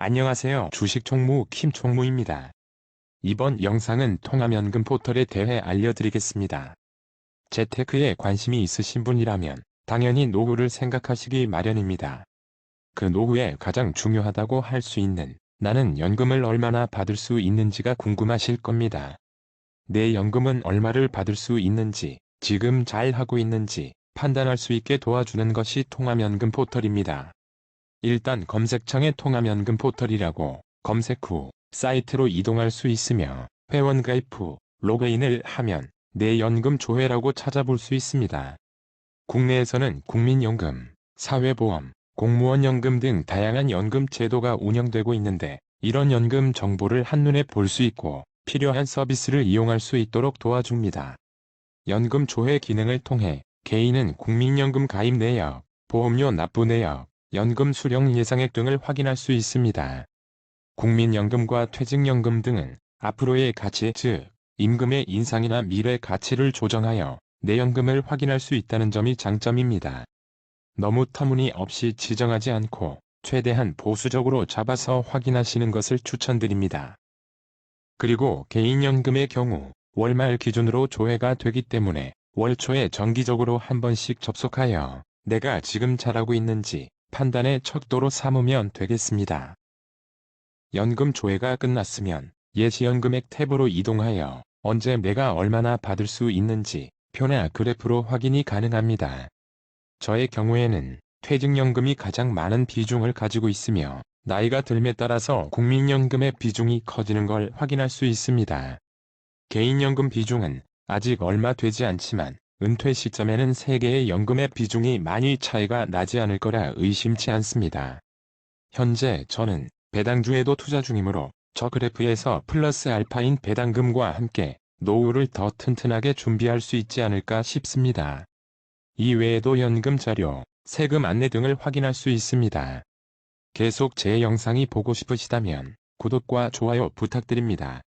안녕하세요. 주식총무 김총무입니다. 이번 영상은 통화면금 포털에 대해 알려드리겠습니다. 재테크에 관심이 있으신 분이라면 당연히 노후를 생각하시기 마련입니다. 그 노후에 가장 중요하다고 할 수 있는 나는 연금을 얼마나 받을 수 있는지가 궁금하실 겁니다. 내 연금은 얼마를 받을 수 있는지, 지금 잘 하고 있는지 판단할 수 있게 도와주는 것이 통화면금 포털입니다. 일단 검색창에 통화면금 포털이라고 검색 후 사이트로 이동할 수 있으며 회원 가입 후 로그인을 하면 내 연금 조회라고 찾아볼 수 있습니다. 국내에서는 국민연금, 사회보험, 공무원연금 등 다양한 연금 제도가 운영되고 있는데 이런 연금 정보를 한눈에 볼 수 있고 필요한 서비스를 이용할 수 있도록 도와줍니다. 연금 조회 기능을 통해 개인은 국민연금 가입 내역, 보험료 납부 내역, 연금 수령 예상액 등을 확인할 수 있습니다. 국민연금과 퇴직연금 등은 앞으로의 가치 즉 임금의 인상이나 미래 가치를 조정하여 내 연금을 확인할 수 있다는 점이 장점입니다. 너무 터무니없이 지정하지 않고 최대한 보수적으로 잡아서 확인하시는 것을 추천드립니다. 그리고 개인연금의 경우 월말 기준으로 조회가 되기 때문에 월 초에 정기적으로 한 번씩 접속하여 내가 지금 잘하고 있는지 판단의 척도로 삼으면 되겠습니다. 연금 조회가 끝났으면 예시연금액 탭으로 이동하여 언제 내가 얼마나 받을 수 있는지 표나 그래프로 확인이 가능합니다. 저의 경우에는 퇴직연금이 가장 많은 비중을 가지고 있으며 나이가 들에 따라서 국민연금의 비중이 커지는 걸 확인할 수 있습니다. 개인연금 비중은 아직 얼마 되지 않지만 은퇴 시점에는 세개의 연금의 비중이 많이 차이가 나지 않을 거라 의심치 않습니다. 현재 저는 배당주에도 투자 중이므로 저 그래프에서 플러스 알파인 배당금과 함께 노후를 더 튼튼하게 준비할 수 있지 않을까 싶습니다. 이 외에도 연금 자료, 세금 안내 등을 확인할 수 있습니다. 계속 제 영상이 보고 싶으시다면 구독과 좋아요 부탁드립니다.